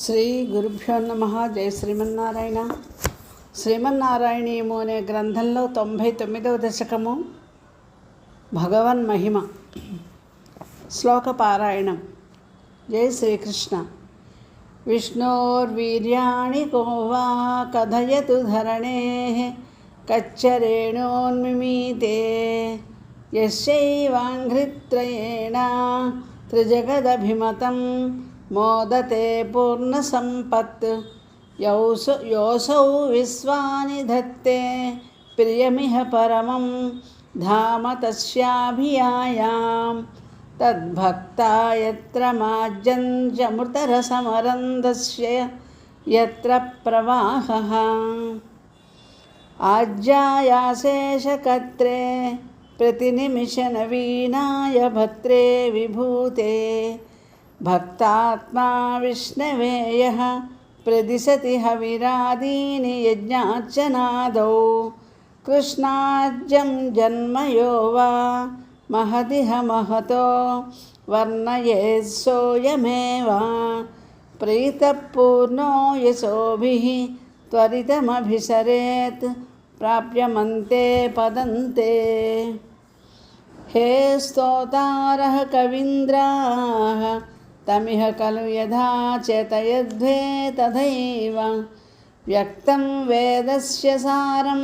శ్రీ గురుభ్యో నమ. జయ శ్రీమన్నారాయణ. శ్రీమన్నారాయణీయము అనే గ్రంథంలో తొంభై తొమ్మిదవ దశకము. భగవన్ మహిమ. శ్లోక పారాయణం. జయ శ్రీకృష్ణ. విష్ణోర్వీర్యాణి కోవా కథయతు ధరణే. కచ్చరేణోన్మిమీతే. యశైవాంఘ్రిత్రయేణ త్రిజగదభిమతం. मोदते पूर्णसम्पत्। यौस योऽसौ विश्वानि धत्ते। प्रियमिह परमं धाम तस्याभियायां तद्भक्ता यत्र मार्जञ्जमृतरसमरन्दस्य यत्र प्रवाहः। आज्यायाशेषकत्रे प्रतिनिमिषनवीनाय विभूते। भक्तात्मा विष्णवे प्रदिशति हविरादीनि यज्ञार्चनादौ। कृष्णाज्यं जन्म यो वा, महदिह महतो वर्णयेत् सोऽयमेव प्रीतः पूर्णो यशोभिः त्वरितमभिसरेत्, प्राप्यमन्ते पदन्ते। हे स्तोतारः कवीन्द्राः तमिह खलु यथा चेतयध्वे तथैव व्यक्तं वेदस्य सारं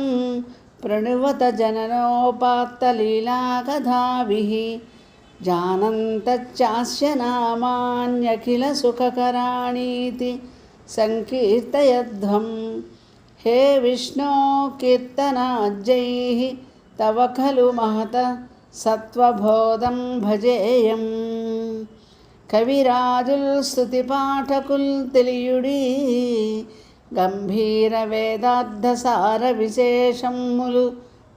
प्रणुवत जननोपात्तलीलाकथाभिः जानन्तच्चास्य नामान्यखिलसुखकराणीति सङ्कीर्तयध्वं हे विष्णो कीर्तनाज्जैः तव खलु महत సత్వబోధం భజేయం కవిరాజుల్ స్థుతి పాఠకుల్ తెలియుడి. గంభీర వేదార్థసార విశేషములు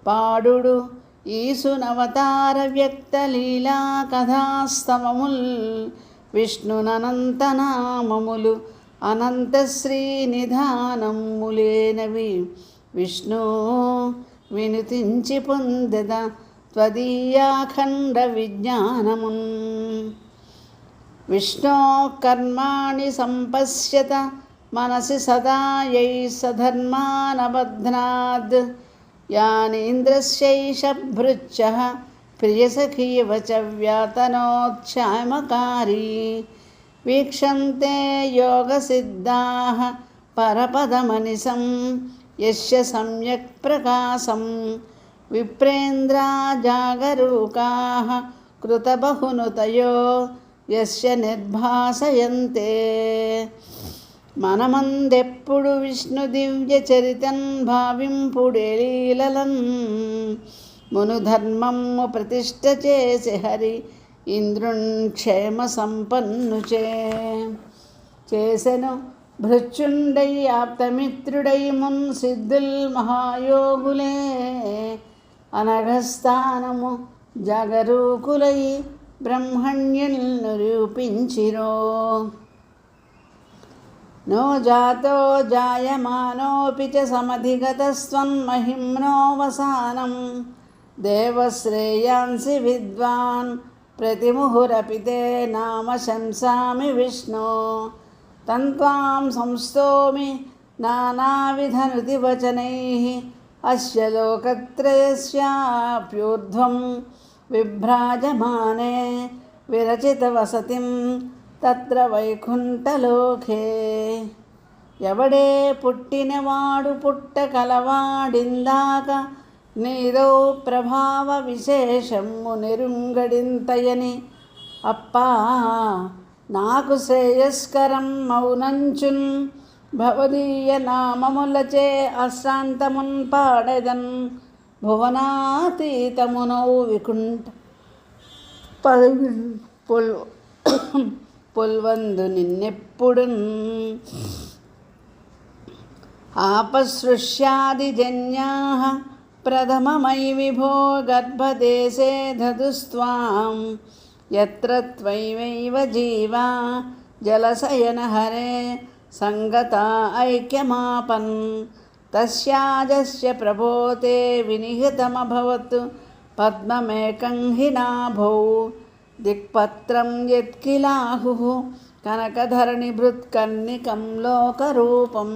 పాడుడు. ఈసునవతార వ్యక్త లీలా కథాస్తవముల్ విష్ణుననంతనామములు అనంత శ్రీ నిధానములేనవి విష్ణు వినుతించి పొందద త్వదీయాఖండ విజ్ఞానము विष्णो कर्माणि सम्पश्यत मनसि सदा यैः सधर्मानबध्नाद् यानीन्द्रस्यैष भृच्छः प्रियसखीव च व्यातनोच्छामकारी वीक्षन्ते योगसिद्धाः परपदमनिशं यस्य सम्यक् प्रकाशम् विप्रेन्द्रा जागरूकाः कृतबहुनुतयो యస్య నిర్భాసయంతే. మనమందెప్పుడు విష్ణు దివ్య చరితన్ భావింపుడేలీలలన్ మునుధర్మము ప్రతిష్ట చేసి హరి ఇంద్రుణ్ క్షేమ సంపన్ను చేసెను భృచ్చుండై ఆప్తమిత్రుడై మున్ సిద్ధుల్ మహాయోగులే. అనఘస్థానము జాగరూకులై బ్రహ్మణ్యుల్ నిరూపించిరో నో జాతో జాయమానోపి చ సమధిగతస్వం మహిమ్నోవసానం దేవశ్రేయాంసి విద్వాన్ ప్రతిముహురపి తే నామ శంసామి విష్ణు. తన్వాం సంస్థోమి నానావిధనుతివచనై. అస్య విభ్రాజమానే విరచిత వసతి తత్ర వైకుంఠలోకే ఎవడే పుట్టినవాడు పుట్ట కలవాడిందాక నీరో ప్రభావ విశేషము నిరుంగడింతయని అప్పా నాకు శ్రేయస్కరం మౌనంచున్ భవదీయ నామములచే అశాంతమున్ పాడెదన్ భువనాతీతమునౌ వికుంఠ. పొల్ పొల్వందు నిన్నెప్పుడు ఆపసృష్యాదిజన్యా ప్రథమమై విభో గర్భదేశే దదుస్త్వాం యత్ర త్వైవైవ జీవా జలశయన హరే సంగతా ఐక్యమాపన్. తస్యాజస్య ప్రభోతే వినిహితమభవత్ పద్మమేకం హి నాభౌ దిక్పత్రం యత్కిలాహు కనకధరణిభృత్కర్ణికం లోకరూపం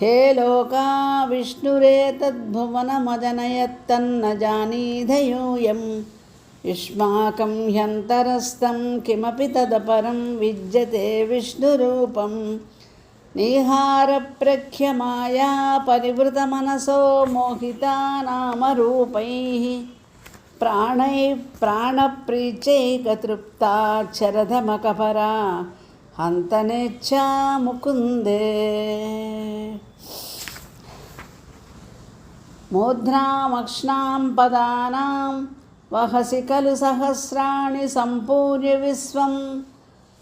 హే లోకా విష్ణురేతద్భువనమజనయత్తన్న జానీధయూయం युष्माकं ह्यन्तरस्थं किमपि तदपरं विद्यते నీహారప్రఖ్యమాయా పరివృతమనసో మోహితా నామరూపైः ప్రాణై ప్రాణప్రీచైకతృప్తా చరధమకపరా హంతనేచ్చా ముకుందే మూర్ధ్నామక్ష్ణాం పదానాం వహసి ఖలు సహస్రాణి సంపూర్య విశ్వం.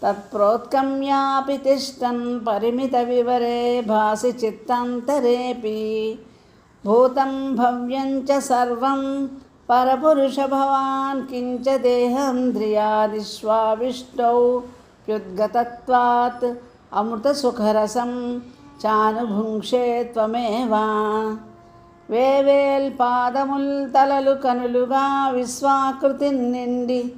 తత్ప్రోత్కమ్యాపి తిష్టన్ పరిమిత వివరే భాసి చిత్తాంతరేపి భూతం భవ్యం చ సర్వం పరపురుష భవాన్ కించ దేహేంద్రియాదిష్వావిష్టౌ ప్యుద్గతత్వాత్ అమృతసుఖరసం చానుభుంక్షే త్వమేవా వేవేల్ పాదముల్ తలలు కనులుగా విశ్వాకృతి నిండి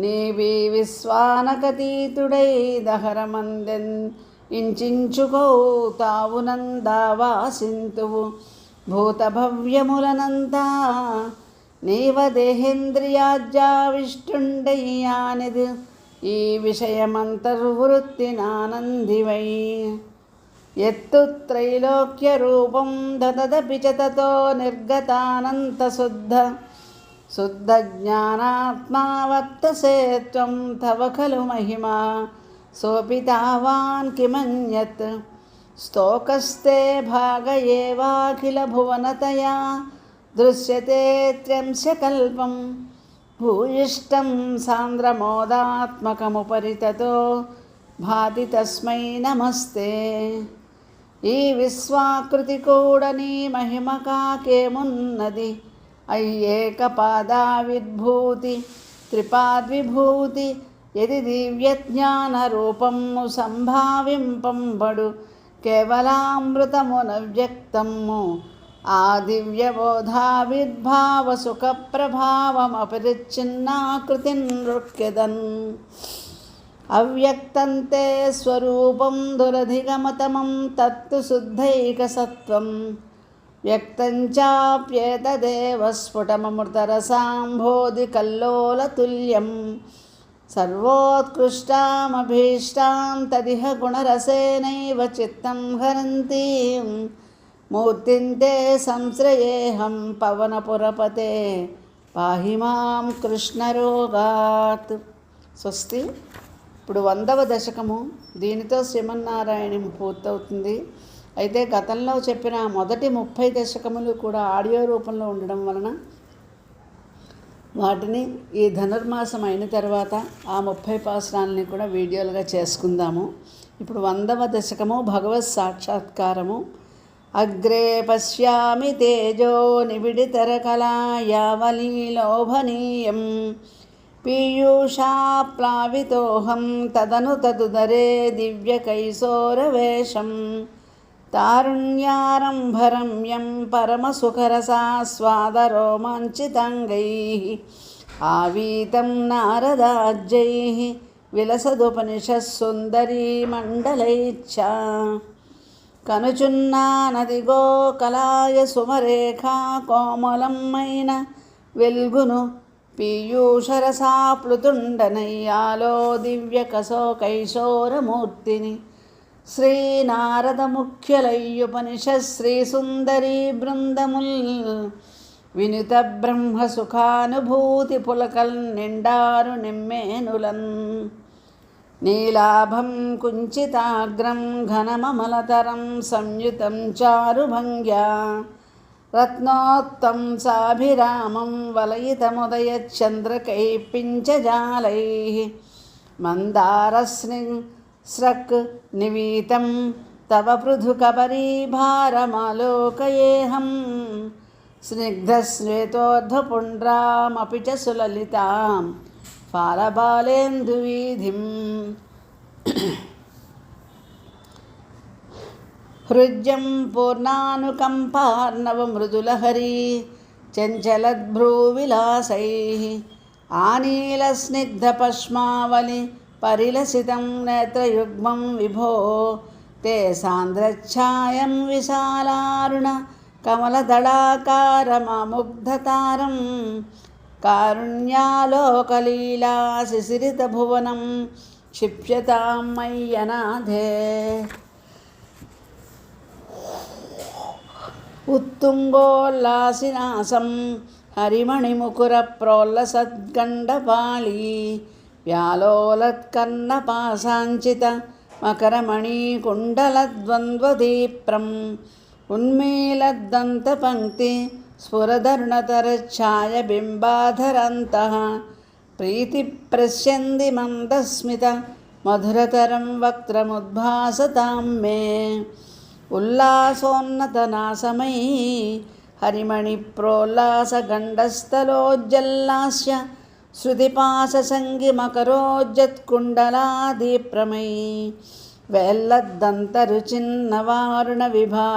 నీవి విశ్వానకతీతుడై దహరమందెన్ ఇంచుకో తావునందావాసింతువు. భూతభవ్యములనంతా నీవ దేహేంద్రియాజ్యావిష్టుండయ్యానిది. ఈ విషయమంతర్వృత్తినానందివై. ఎత్తు త్రైలోక్య రూపం దదదపి చతతో తతో నిర్గతానంతశుద్ధ. శుద్ధజ్ఞానాత్మా వర్తసే త్వం తవ ఖలు మహిమా సోపి తావాన్ కిమన్యత్ స్తోకస్తే భాగ ఏవాఖిల భువనతయా దృశ్యతే త్ర్యంశకల్పం భూయిష్టం సాంద్రమోదాత్మకముపరి తతో భాతి తస్మై నమస్తే ఈ విశ్వాకృతి కూడా నీ మహిమ కాకేమున్నది అయ్యేకపాదావిర్భూతి త్రిపాద్విభూతి ఎది దివ్యజ్ఞానరూపము సంభావింపంబడు కేవలామృతమున వ్యక్తము ఆ దివ్యబోధావిర్భావ సుఖ ప్రభావమపరిచ్ఛిన్నాకృతి నృక్యదన్ అవ్యక్తంతే స్వరూపం దురధిగమతమం తత్తు శుద్ధైకసత్వం. వ్యక్తంచాప్యేతదేవ స్ఫుటమమృతరసాంబోధి కల్లోలతుల్యం సర్వోత్కృష్టామభీష్టాం తదిహ గుణరసేనైవ చిత్తం హరంతీం. మూర్తింతే సంశ్రయేహం పవనపురపతే. పాహి మాం కృష్ణరోగాత్ స్వస్తి. ఇప్పుడు వందవ దశకము. దీనితో శ్రీమన్నారాయణం పూర్తవుతుంది. అయితే గతంలో చెప్పిన మొదటి ముప్పై దశకములు కూడా ఆడియో రూపంలో ఉండడం వలన వాటిని ఈ ధనుర్మాసం అయిన తర్వాత ఆ ముప్పై పాసరాలని కూడా వీడియోలుగా చేసుకుందాము. ఇప్పుడు వందవ దశకము భగవత్ సాక్షాత్కారము. అగ్రే పశ్యామి తేజో నిబిడితరకలాయావలీలోభనీయం పీయూషాప్లావితోహం తదను తదుదరే దివ్యకైశోరవేషం తారుణ్యారంభరమ్యం పరమసుఖరసాస్వాదరోమాంచితంగై ఆవీతం నారదాజ్యై విలసదుపనిషస్సుందరీ మండలైచ్చ కనుచున్నానదిగో గోకలాయ సుమరేఖా కోమలమ్మైన వెల్గును పీయూషరసాప్లుతుండనయ్యాలో దివ్య శ్రీనారదముఖ్యలయ్యుపనిష శ్రీసుందరీ బృందముల్ వినుత బ్రహ్మ సుఖానుభూతి పులకల్ నిండారు నిమ్మేనులన్ నీలాభం కుంచితాగ్రం ఘనమమలతరం సంయుతం చారుభంగ్యా రత్నోత్తం సాభిరామం వలయితముదయచంద్రకై పించజాలై మందారస్ని స్రక్ నివీతం తవ పృథుకపరీభారమాలోకయేహం స్నిగ్ధశ్వేతోర్ధ్వపుండ్రామపి చ సులలితాం ఫాలబాలేందువీధిం హృద్యం పూర్ణానుకంపార్ణవమృదులహరీ చంచలద్భ్రూవిలాసై ఆనీలస్నిగ్ధపశ్మావలి परिलसितं नेत्रयुग्मं विभो ते सान्द्रच्छायं विशालारुण कमलदडाकारममुग्धतारं कारुण्यालोकलीलाशिशिरितभुवनं क्षिप्यतां मय्यनाधे उत्तुङ्गोल्लासिनासं हरिमणिमुकुरप्रोल्लसद्गण्डपाली వ్యాలోలత్కర్ణపాశాంచిత మకరమణీకుండలద్వంద్వదీప్రం ఉన్మీలద్దంతపంక్తి స్ఫురదరుణతరఛాయబింబాధరంతః ప్రీతిప్రశ్యంది మందస్మిత మధురతరం వక్రముద్భాసతాం మే ఉల్లాసోన్నతనాశమయీ హరిమణిప్రోల్లాసగండస్థలోజ్జల్లాస్య हरिमणिप्रोल्लासगण्डस्थलोज्जल्लास्य श्रुतिपाशसङ्गिमकरोज्जत्कुण्डलादिप्रमयी वेल्लद्दन्तरुचिन्नवारुणविभा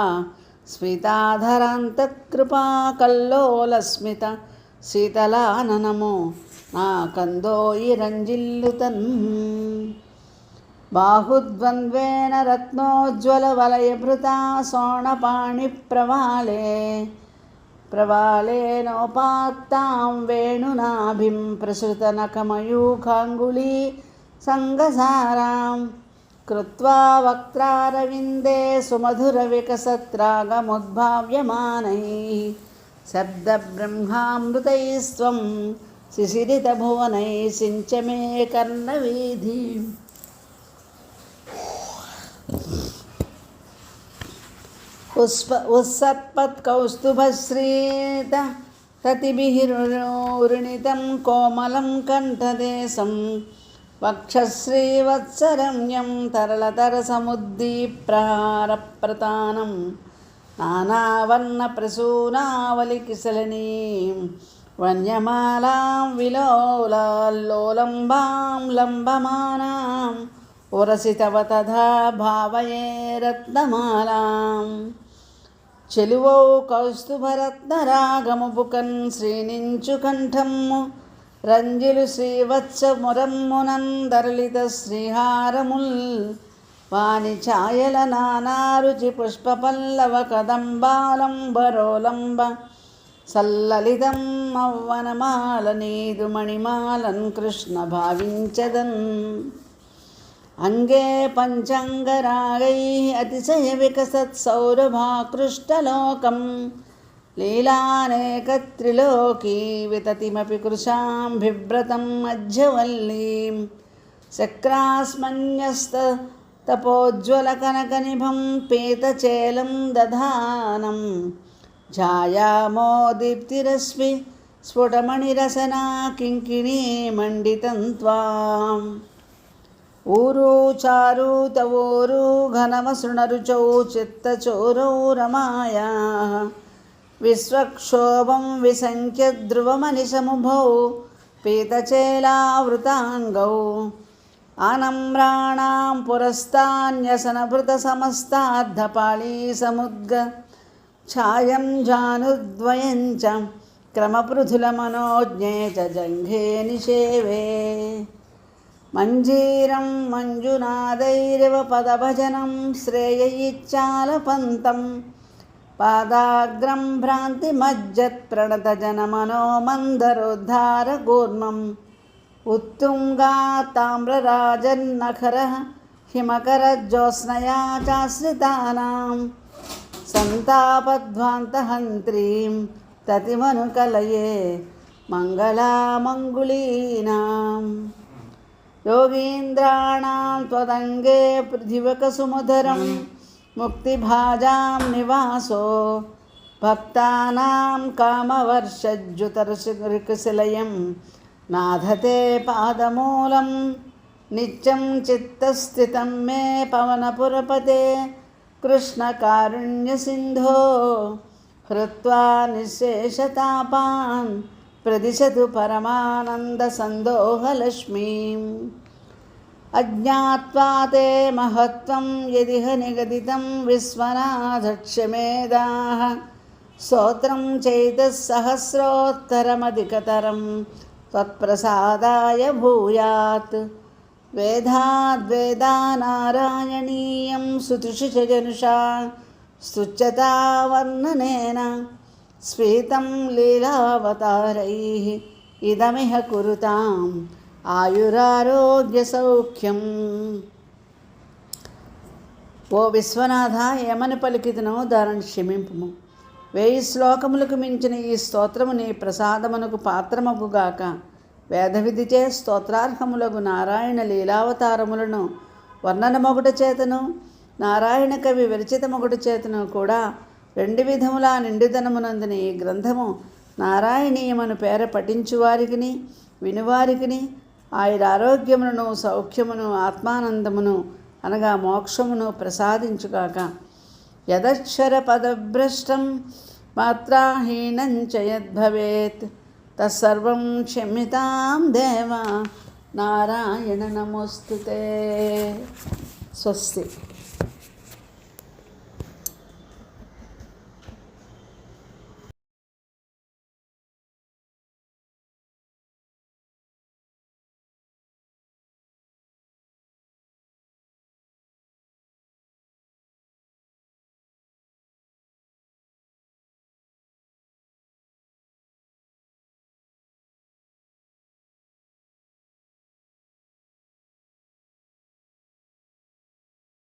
స్మితాధరాంతకృపాకల్లోలస్మిత శీతలాననము నా కందోయి రంజిల్లుతన్ బాహుద్వంద్వేన రత్నోజ్వలవలయభృతా సోణపాణిప్రవాళే ప్రవాళేనోపాత్తాం వేణునాభిం ప్రసృతనఖమయూఖాంగుళీ సంగసారాం कृत्वा वक्त्रारविन्दे सुमधुरविकसत्रागमुद्भाव्यमानैः शब्दब्रह्मामृतैस्त्वं शिशिरितभुवनैः सिञ्च मे कर्णवीधिम् ఉస్ప ఉత్సర్పత్కౌస్తుభశ్రీత రతిభిరుణితం కోమలం కంఠదేశం వక్షశ్రీవత్సరమ్యం తరళతరసముద్దీప్రహారప్రతానం నానావర్ణప్రసూనావలికిసలనీం వన్యమాలాం విలోలాల్లోలంబాం లంబమానాం ఉరసి తవ తథా భావయే రత్నమాలాం చెలువో కౌస్తుభరత్నరాగముబుకన్ శ్రీనించు కంఠమ్ము. రంజిలు శ్రీవత్సమురమ్మునందరళిత శ్రీహారముల్. వాణి ఛాయల నానారుచి పుష్పపల్లవ కదంబాలంబరోలంబ సల్లలితం మవ్వనమాల నీదు మణిమాలన్ కృష్ణ భావించదన్. అంగే పంచాంగరాగైः అతిశయవికసత్సౌరభాకృష్టలోకం. లీలానేకత్రిలోకీ వితతిమపి కృశాం బిభ్రతం మధ్యవల్లీం. శక్రాస్మన్యస్తపోజ్వలకనకనిభం పీతచేలం దధానం. ఛాయామో దీప్తిరశ్మి స్ఫుటమణిరసనా కింకిణీ మండితం త్వాం ఊరు చారు తవోరు ఘనమసృణరుచౌ చిత్తచోరౌ రమాయా. విశ్వక్షోభం విసంఖ్య ధ్రువమనిశముభౌ పీతచేలావృతాంగౌ. ఆనమ్రాణాం పురస్తాన్యసనభృతసమస్తాద్ధపాళీ సముద్గ ఛాయం జానుద్వయం చ క్రమపృథులమనోజ్ఞే చ జంఘే నిషేవే. మంజీరం మంజునాదైరివ పదభజనం శ్రేయయిచ్చాలపంతం పాదాగ్రం భ్రాంతిమజ్జత్ప్రణతజనమనో మందరోద్ధారగూర్మం उत्तुङ्गा ताम्रराजन्नखरः हिमकरज्योत्स्नया चाश्रितानां सन्तापध्वान्तहन्त्रीं ततिमनुकलये मङ्गलामङ्गुलीनाम् योगीन्द्राणां त्वदङ्गे पृथिवकसुमधुरं मुक्तिभाजां निवासो भक्तानां कामवर्षज्जुतरशिलयं नाधते पादमूलं नित्यं चित्तस्थितं मे पवनपुरपते कृष्णकारुण्यसिन्धो हृत्वा निःशेषतापान् प्रदिशतु परमानन्दसन्दोहलक्ष्मीम् अज्ञात्वा ते महत्त्वं यदिह निगदितं विश्वनाथक्षमेदाः स्तोत्रं चैतः त्वत्प्रसादाय भूयात् వేదాద్వేదా నారాయణీయం సుతృషు జనుషా స్తుచ్చతా వర్ణనేన శ్వేతం లీలావతారై ఇదమిహ కురుతాం ఆయురారోగ్య సౌఖ్యం. ఓ విశ్వనాథ ఏమని పలికిదనో దానిని క్షమింపుము. వేయి శ్లోకములకు మించిన ఈ స్తోత్రము నీ ప్రసాదమునకు పాత్రమగుగాక వేదవిధిచే స్తోత్రార్హములకు నారాయణ లీలావతారములను వర్ణనమొకటి చేతను నారాయణ కవి విరచితమొకటి చేతను కూడా రెండు విధముల నిండుదనమునందున ఈ గ్రంథము నారాయణీయమను పేర పఠించువారికిని వినువారికిని ఆయురారోగ్యములను సౌఖ్యమును ఆత్మానందమును అనగా మోక్షమును ప్రసాదించుగాక. యదక్షర పదభ్రష్టం మాత్రాహీనం చయద్భవేత్ యద్భవేత్. తత్సర్వం క్షమ్యతాం దేవ నారాయణ నమోస్తుతే. స్వస్తి.